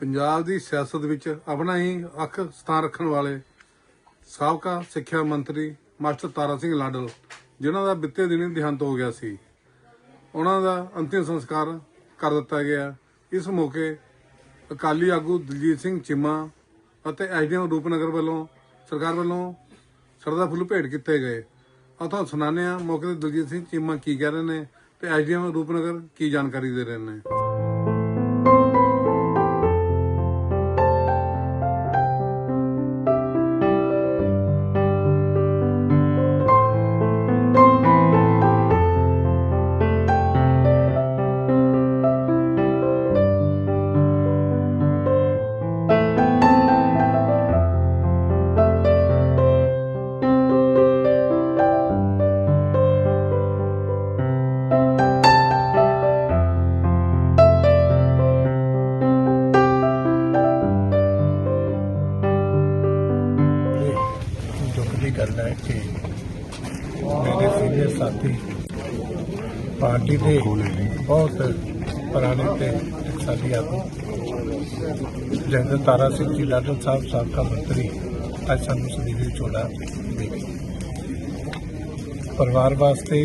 ਪੰਜਾਬ ਦੀ ਸਿਆਸਤ ਵਿੱਚ ਆਪਣਾ ਹੀ ਅੱਖ ਸਥਾਨ ਰੱਖਣ ਵਾਲੇ ਸਾਬਕਾ ਸਿੱਖਿਆ ਮੰਤਰੀ ਮਾਸਟਰ ਤਾਰਾ ਸਿੰਘ ਲਾਡਲ, ਜਿਨ੍ਹਾਂ ਦਾ ਬਿੱਤੇ ਦਿਨੀ ਦੇਹਾਂਤ ਹੋ ਗਿਆ ਸੀ, ਉਹਨਾਂ ਦਾ ਅੰਤਿਮ ਸੰਸਕਾਰ ਕਰ ਦਿੱਤਾ ਗਿਆ। ਇਸ ਮੌਕੇ ਅਕਾਲੀ ਆਗੂ ਦਲਜੀਤ ਸਿੰਘ ਚੀਮਾ ਅਤੇ ਐਸਡੀਐਮ ਰੂਪਨਗਰ ਵੱਲੋਂ ਸਰਕਾਰ ਵੱਲੋਂ ਸਰਦਾ ਫੁੱਲ ਭੇਟ ਕੀਤੇ ਗਏ। ਆ ਤੁਹਾਨੂੰ ਸੁਣਾਉਂਦੇ ਹਾਂ, ਮੌਕੇ ਤੇ ਦਲਜੀਤ ਸਿੰਘ ਚੀਮਾ ਕੀ ਕਹਿ ਰਹੇ ਨੇ ਤੇ ਐਸਡੀਐਮ ਰੂਪਨਗਰ ਕੀ ਜਾਣਕਾਰੀ ਦੇ ਰਹੇ ਨੇ। ਹੈ ਕਿ ਮੇਰੇ ਸੀਨੀਅਰ ਸਾਥੀ ਪਾਰਟੀ ਦੇ ਬਹੁਤ ਪੁਰਾਣੇ ਤੇ ਟਕਸਾਲੀ ਆਗੂ ਜਨਰਲ ਤਾਰਾ ਸਿੰਘ ਜੀ ਲਾਡਲ ਸਾਹਿਬ ਸਾਬਕਾ ਮੰਤਰੀ ਅੱਜ ਸਾਨੂੰ ਸਦੀਵੀ ਚੋਲਾ ਦੇ ਪਰਿਵਾਰ ਵਾਸਤੇ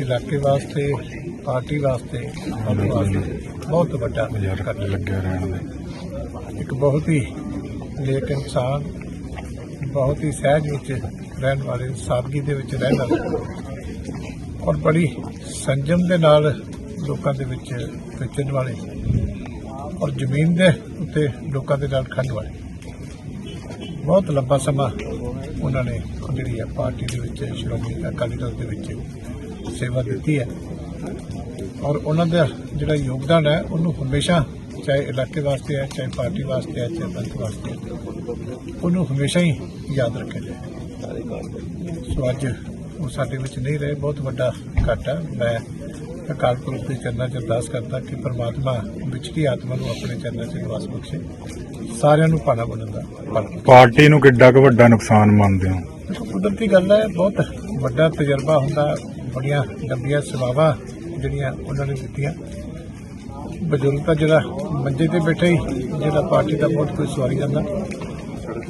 ਇਲਾਕੇ ਵਾਸਤੇ ਪਾਰਟੀ ਵਾਸਤੇ ਬਹੁਤ ਵੱਡਾ ਕਰ ਲੱਗਿਆ ਰਹਿਣ ਦੇ। ਇੱਕ ਬਹੁਤ ਹੀ ਨੇਕ ਇਨਸਾਨ ਬਹੁਤ ਹੀ ਸਹਿਜ ਵਿੱਚ ਰਹਿਣ ਵਾਲੇ ਸਾਦਗੀ ਦੇ ਵਿੱਚ ਰਹਿਣ ਵਾਲੇ ਔਰ ਬੜੀ ਸੰਜਮ ਦੇ ਨਾਲ ਲੋਕਾਂ ਦੇ ਵਿੱਚ ਵਿਚਰਨ ਵਾਲੇ ਔਰ ਜ਼ਮੀਨ ਦੇ ਉੱਤੇ ਲੋਕਾਂ ਦੇ ਨਾਲ ਖੰਡ ਵਾਲੇ। ਬਹੁਤ ਲੰਬਾ ਸਮਾਂ ਉਹਨਾਂ ਨੇ ਜਿਹੜੀ ਹੈ ਪਾਰਟੀ ਦੇ ਵਿੱਚ, ਸ਼੍ਰੋਮਣੀ ਅਕਾਲੀ ਦਲ ਦੇ ਵਿੱਚ ਸੇਵਾ ਦਿੱਤੀ ਹੈ। ਔਰ ਉਹਨਾਂ ਦਾ ਜਿਹੜਾ ਯੋਗਦਾਨ ਹੈ, ਉਹਨੂੰ ਹਮੇਸ਼ਾ ਚਾਹੇ ਇਲਾਕੇ ਵਾਸਤੇ ਹੈ, ਚਾਹੇ ਪਾਰਟੀ ਵਾਸਤੇ ਹੈ, ਚਾਹੇ ਪੰਥ ਵਾਸਤੇ ਉਹਨੂੰ ਹਮੇਸ਼ਾ ਹੀ ਯਾਦ ਰੱਖਿਆ ਜਾਏ। ਸੋ ਅੱਜ ਉਹ ਸਾਡੇ ਵਿੱਚ ਨਹੀਂ ਰਹੇ ਬਹੁਤ ਵੱਡਾ ਘਾਟਾ ਮੈਂ ਅਕਾਲ ਪੁਰਖ ਦੇ ਚਰਨਾਂ 'ਚ ਅਰਦਾਸ ਕਰਦਾ ਕਿ ਪ੍ਰਮਾਤਮਾ ਵਿਚਲੀ ਆਤਮਾ ਨੂੰ ਆਪਣੇ ਚਰਨਾਂ 'ਚ ਨਿਵਾਸ ਬਖਸ਼ੇ। ਸਾਰਿਆਂ ਨੂੰ ਪਾਣਾ ਬਣਨ ਦਾ ਪਾਰਟੀ ਨੂੰ ਕਿੱਡਾ ਕੁ ਵੱਡਾ ਨੁਕਸਾਨ ਮੰਨਦੇ ਹੋ? ਦੇਖੋ, ਕੁਦਰਤੀ ਗੱਲ ਹੈ ਬਹੁਤ ਵੱਡਾ ਤਜਰਬਾ ਹੁੰਦਾ ਬੜੀਆਂ ਲੰਬੀਆਂ ਸੇਵਾਵਾਂ ਜਿਹੜੀਆਂ ਉਹਨਾਂ ਨੇ ਦਿੱਤੀਆਂ। ਬਜ਼ੁਰਗ ਤਾਂ ਜਿਹੜਾ ਮੰਜੇ ਤੇ ਬੈਠਾ ਹੀ ਜਿਹੜਾ ਪਾਰਟੀ ਦਾ ਬਹੁਤ ਕੋਈ ਸਵਾਰੀ ਜਾਂਦਾ।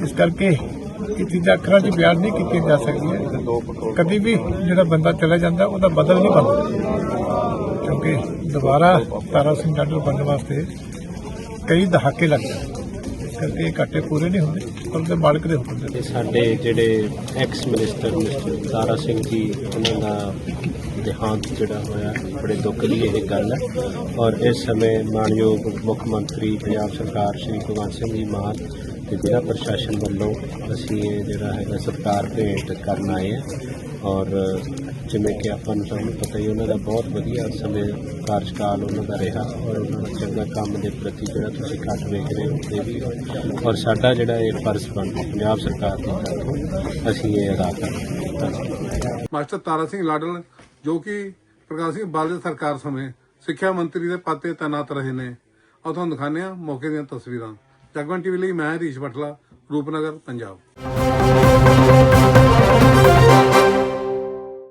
ਇਸ ਕਰਕੇ ਇਹ ਚੀਜ਼ਾਂ ਅੱਖਰਾਂ 'ਚ ਬਿਆਨ ਨਹੀਂ ਕੀਤੀਆਂ ਜਾ ਸਕਦੀਆਂ। ਕਦੀ ਵੀ ਜਿਹੜਾ ਬੰਦਾ ਚਲਾ ਜਾਂਦਾ, ਉਹਦਾ ਬਦਲ ਨਹੀਂ ਬਣਦਾ। ਕਿਉਂਕਿ ਦੁਬਾਰਾ ਤਾਰਾ ਸਿੰਘ ਡਾਡਰ ਬਣਨ ਵਾਸਤੇ ਕਈ ਦਹਾਕੇ ਲੱਗਦੇ ਇਸ ਕਰਕੇ ਇਹ ਘਾਟੇ ਪੂਰੇ ਨਹੀਂ ਹੁੰਦੇ, ਪਰ ਉਹਦੇ ਮਾਲਕ ਦੇ ਹੁਕਮ ਦੇ ਸਾਡੇ ਜਿਹੜੇ ex minister mister Tara Singh ji, ਉਹਨਾਂ ਦਾ ਦੇਹਾਂਤ ਜਿਹੜਾ ਹੋਇਆ, ਬੜੇ ਦੁੱਖ ਦੀ ਇਹ ਗੱਲ ਹੈ। ਔਰ ਇਸ ਸਮੇਂ ਮਾਨਯੋਗ ਮੁੱਖ ਮੰਤਰੀ ਪੰਜਾਬ ਸਰਕਾਰ, ਸ਼੍ਰੀ ਭਗਵੰਤ ਸਿੰਘ ਜੀ ਮਾਨ ਤੇ ਜ਼ਿਲ੍ਹਾ ਪ੍ਰਸ਼ਾਸਨ ਵੱਲੋਂ ਅਸੀਂ ਇਹ ਜਿਹੜਾ ਹੈਗਾ ਸਤਿਕਾਰ ਭੇਟ ਕਰਨ ਆਏ ਹਾਂ ਔਰ ਜਿਵੇਂ ਕਿ ਆਪਾਂ ਨੂੰ ਤੁਹਾਨੂੰ ਪਤਾ ਹੀ ਉਹਨਾਂ ਦਾ ਬਹੁਤ ਵਧੀਆ ਸਮੇਂ ਕਾਰਜਕਾਲ ਉਹਨਾਂ ਦਾ ਰਿਹਾ ਔਰ ਉਹਨਾਂ ਦਾ ਚੰਗਾ ਕੰਮ ਦੇ ਪ੍ਰਤੀ ਜਿਹੜਾ ਤੁਸੀਂ ਘੱਟ ਵੇਖ ਰਹੇ ਹੋ ਇਹ ਵੀ ਔਰ ਸਾਡਾ ਜਿਹੜਾ ਇਹ ਫਰਜ਼ ਬਣਦਾ ਪੰਜਾਬ ਸਰਕਾਰ ਦੀ ਤਰਫੋਂ ਅਸੀਂ ਇਹ ਅਦਾ ਕਰਦੇ ਮਾਸਟਰ ਤਾਰਾ ਸਿੰਘ ਲਾਡਲ, ਜੋ ਕਿ ਪ੍ਰਕਾਸ਼ ਸਿੰਘ ਬਾਦਲ ਸਰਕਾਰ ਸਮੇਂ ਸਿੱਖਿਆ ਮੰਤਰੀ ਦੇ ਪਦ ਤੇ ਤਾਇਨਾਤ ਰਹੇ ਨੇ। ਆ ਤੁਹਾਨੂੰ ਦਿਖਾਉਂਦੇ ਹਾਂ ਮੌਕੇ ਦੀਆਂ ਤਸਵੀਰਾਂ। ਜਗਵੰਤ ਟੀਵੀ ਲਈ ਮੈਂ ਹਰੀਸ਼ ਬਟਲਾ ਰੂਪਨਗਰ ਪੰਜਾਬ।